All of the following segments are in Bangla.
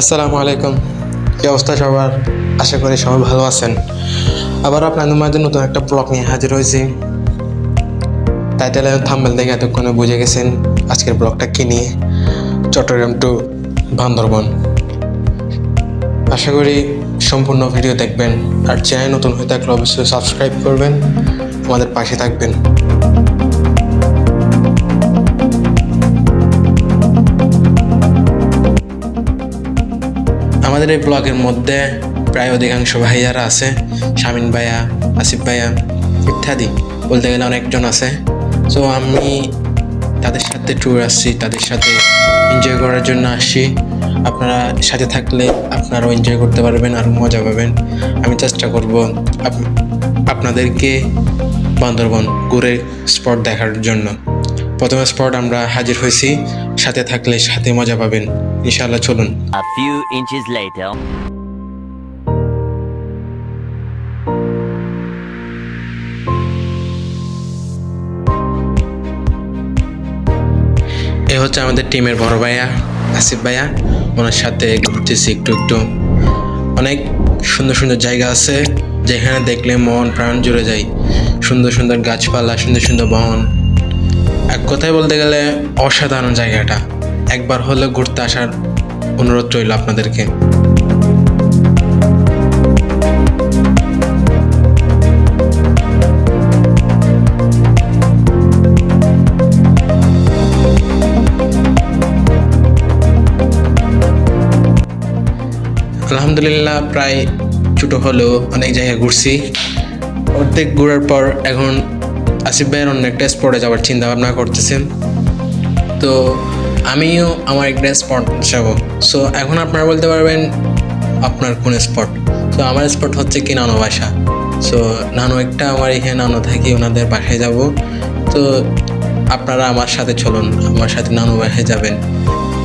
আসসালামু আলাইকুম। কি অবস্থা সবার? আশা করি সবাই ভালো আছেন। আবার আপনাদের মাঝে নতুন একটা ব্লগ নিয়ে হাজির হয়েছি। টাইটেল থাম্বেল দেখে এতক্ষণে বুঝে গেছেন আজকের ব্লগটা কি নিয়ে? চট্টগ্রাম টু বান্দরবন। আশা করি সম্পূর্ণ ভিডিও দেখবেন। আর চ্যানেল নতুন হয়ে থাকলে অবশ্যই সাবস্ক্রাইব করবেন। আমাদের পাশে থাকবেন। আমাদের এই ব্লগের মধ্যে প্রায় অধিকাংশ ভাইয়ারা আছে শামিন ভাইয়া, আসিফ ভাইয়া ইত্যাদি, বলতে গেলে অনেকজন আছে। সো আমি তাদের সাথে ট্যুর আসছি, তাদের সাথে এনজয় করার জন্য আসছি। আপনারা সাথে থাকলে আপনারাও এনজয় করতে পারবেন, আর মজা পাবেন। আমি চেষ্টা করব আপ- আপনাদেরকে বান্দরবন ঘুরে স্পট দেখার জন্য। প্রথমে স্পট আমরা হাজির হয়েছি, সাথে থাকলে সাথে মজা পাবেন। ইনশাআল্লাহ চলুন। A few inches later. এ হচ্ছে আমাদের টিমের বড় ভাইয়া আসিফ ভাইয়া। ওনার সাথে ঘুরতেছি একটু একটু। অনেক সুন্দর সুন্দর জায়গা আছে যেখানে দেখলে মন প্রাণ জুড়ে যায়। সুন্দর সুন্দর গাছপালা সুন্দর সুন্দর বন। এক কথায় বলতে গেলে অসাধারণ জায়গাটা। একবার হলে ঘুরতে আসার অনুরোধ রইল আপনাদেরকে। আলহামদুলিল্লাহ, প্রায় ছোটো হলেও অনেক জায়গায় ঘুরছি। অর্ধেক ঘোরার পর এখন আসিফ ভাইয়ের অন্য একটা স্পটে যাওয়ার চিন্তা ভাবনা করতেছেন। তো আমিও আমার একটা স্পট যাব সো এখন আপনারা বলতে পারবেন, আপনার কোন স্পট তো আমার স্পট হচ্ছে কি নানো বাসা। সো নানো একটা, আমার এখানে নানো থাকি, ওনাদের বাসায় যাব। তো আপনারা আমার সাথে চলুন, আমার সাথে নানু বাসায় যাবেন।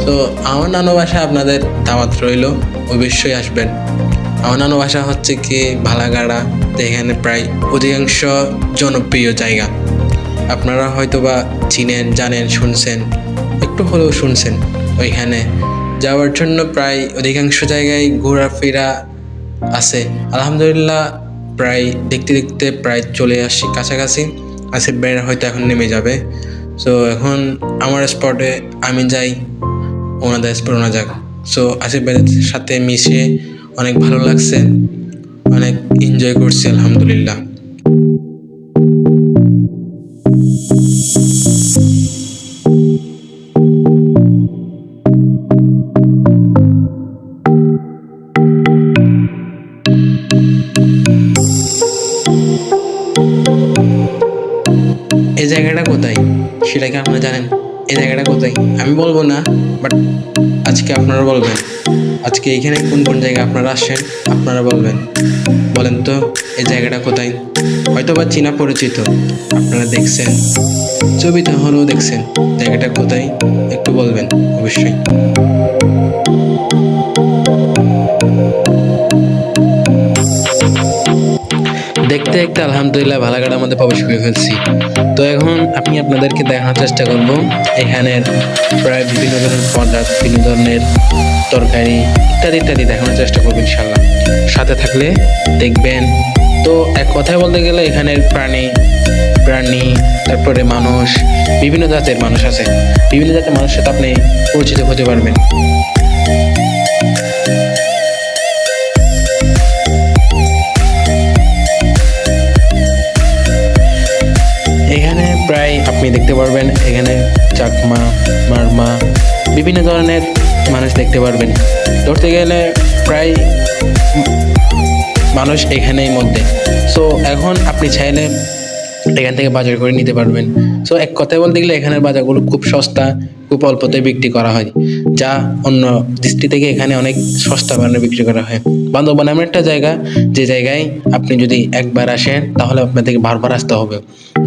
তো আমার নানু বাসা আপনাদের দাওয়াত রইল, অবশ্যই আসবেন। আমার নানু বাসা হচ্ছে কি ভালাগাড়া তো এখানে প্রায় অধিকাংশ জনপ্রিয় জায়গা। আপনারা হয়তোবা চিনেন, জানেন, শুনছেন। একটু হলেও শুনছেন। ওইখানে যাওয়ার জন্য প্রায় অধিকাংশ জায়গায় ঘোরাফেরা আছে। আলহামদুলিল্লাহ প্রায় দেখতে দেখতে প্রায় চলে আসছি কাছাকাছি। আসিফ ভাইয়ের হয়তো এখন নেমে যাবে। তো এখন আমার স্পটে আমি যাই, ওনাদের স্পট ওনা যাক। সো আসিফ ভাইয়ের সাথে মিশে অনেক ভালো লাগছে, অনেক এনজয় করছি, আলহামদুলিল্লাহ। সেটা কি আপনারা জানেন? এই জায়গাটা কোথায়? আমি বলব না বাট আজকে আপনারা বলবেন। আজকে এখানে কোন কোন জায়গায় আপনারা আসেন আপনারা বলবেন। বলেন তো, এই জায়গাটা কোথায়? হয়তো বা চীনা পরিচিত, আপনারা দেখছেন। ছবিতে হলেও দেখছেন, জায়গাটা কোথায়? একটু বলবেন, অবশ্যই। দেখতে আলহামদুলিল্লাহ ভালাঘাটার মধ্যে প্রবেশ করে ফেলছি। তো এখন আমি আপনাদেরকে দেখানোর চেষ্টা করব এখানের প্রায় বিভিন্ন ধরনের পদার্থ, বিভিন্ন ধরনের তরকারি ইত্যাদি ইত্যাদি দেখানোর চেষ্টা করব ইনশাল্লাহ সাথে থাকলে দেখবেন। তো এক কথায় বলতে গেলে এখানের প্রাণী প্রাণী, তারপরে মানুষ, বিভিন্ন জাতের মানুষ আছে। বিভিন্ন জাতের মানুষের সাথে আপনি পরিচিত হতে পারবেন। আপনি দেখতে পারবেন এখানে চাকমা, মারমা, বিভিন্ন ধরনের মানুষ দেখতে পারবেন। ধরতে গেলে প্রায় মানুষ এখানেই মধ্যে। সো এখন আপনি চাইলে এখান থেকে বাজার করে নিতে পারবেন। সো এক কথায় বলতে গেলে এখানের বাজারগুলো খুব সস্তা, খুব অল্পতে বিক্রি করা হয়, যা অন্য দৃষ্টি থেকে এখানে অনেক সস্তা বাজারে বিক্রি করা হয়। বান্দরবান এমন একটা জায়গা, যে জায়গায় আপনি যদি একবার আসেন, তাহলে আপনাদেরকে বারবার আসতে হবে।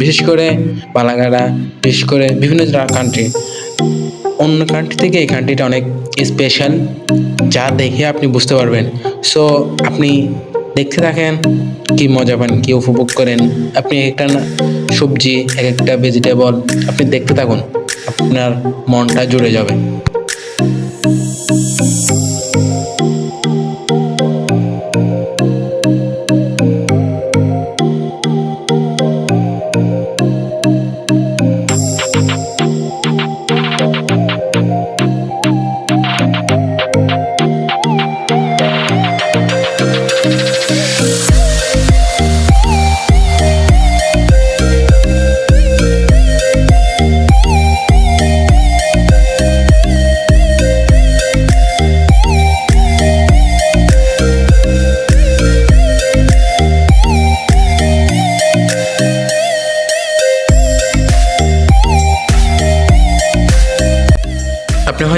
বিশেষ করে বালাগাড়া বিশেষ করে বিভিন্ন কান্ট্রি অন্য কান্ট্রি থেকে এই কান্ট্রিটা অনেক স্পেশাল যা দেখে আপনি বুঝতে পারবেন। সো আপনি দেখতে থাকেন, কি মজা পান, কি উপভোগ করেন। আপনি এক একটা সবজি, এক একটা ভেজিটেবল আপনি দেখতে থাকুন, আপনার মনটা জুড়ে যাবে।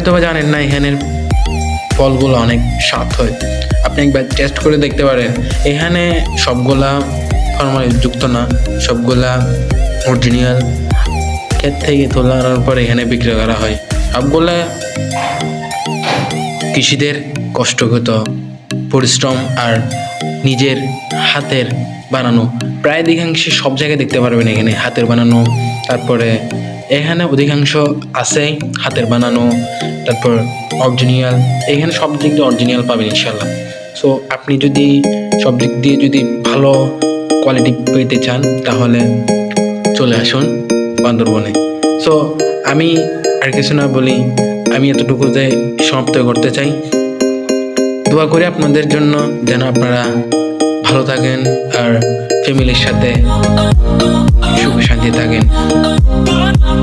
হয়তো বা জানেন না, এখানের ফলগুলো অনেক স্বাদ হয় আপনি একবার টেস্ট করে দেখতে পারেন। এখানে সবগুলা ফর্মালিন যুক্ত না, সবগুলা অরিজিনাল ক্ষেত থেকে তোলানোর পর এখানে বিক্রি করা হয়। সবগুলা কৃষিদের কষ্টগত পরিশ্রম আর নিজের হাতের বানানো। প্রায় অধিকাংশে সব জায়গায় দেখতে পারবেন এখানে হাতের বানানো, তারপরে এখানে অধিকাংশ আছে হাতের বানানো, তারপর অরিজিনাল এখানে সব দিক দিয়ে অরিজিনাল পাবেন ইনশাল্লাহ সো আপনি যদি সব দিক দিয়ে যদি ভালো কোয়ালিটি পেতে চান, তাহলে চলে আসুন বান্দরবনে। সো আমি আর কিছু না বলি, আমি এতটুকুতে সমাপ্ত করতে চাই। দোয়া করি আপনাদের জন্য যেন আপনারা ভালো থাকেন আর ফ্যামিলির সাথে সুখ শান্তি থাকেন।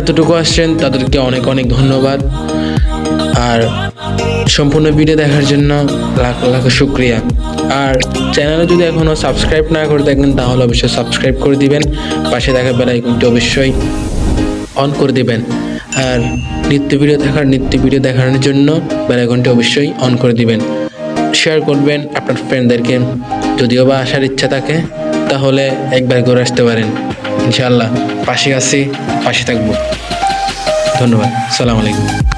এতটুকু আসছেন, তাদেরকে অনেক অনেক ধন্যবাদ। আর সম্পূর্ণ ভিডিও দেখার জন্য লাখ লাখ শুক্রিয়া। আর চ্যানেলে যদি এখনও সাবস্ক্রাইব না করে থাকেন, তাহলে অবশ্যই সাবস্ক্রাইব করে দিবেন। পাশে থাকা বেল আইকনটি অবশ্যই অন করে দিবেন। আর নিত্য ভিডিও দেখার, নিত্য ভিডিও দেখানোর জন্য বেল আইকনটি অবশ্যই অন করে দিবেন। শেয়ার করবেন আপনার ফ্রেন্ডদেরকে যদিও বা আসার ইচ্ছা থাকে, তাহলে একবার ঘুরে আসতে পারেন। ইনশাআল্লাহ। পাশে আছি পাশে থাকব। ধন্যবাদ। সালাম আলাইকুম।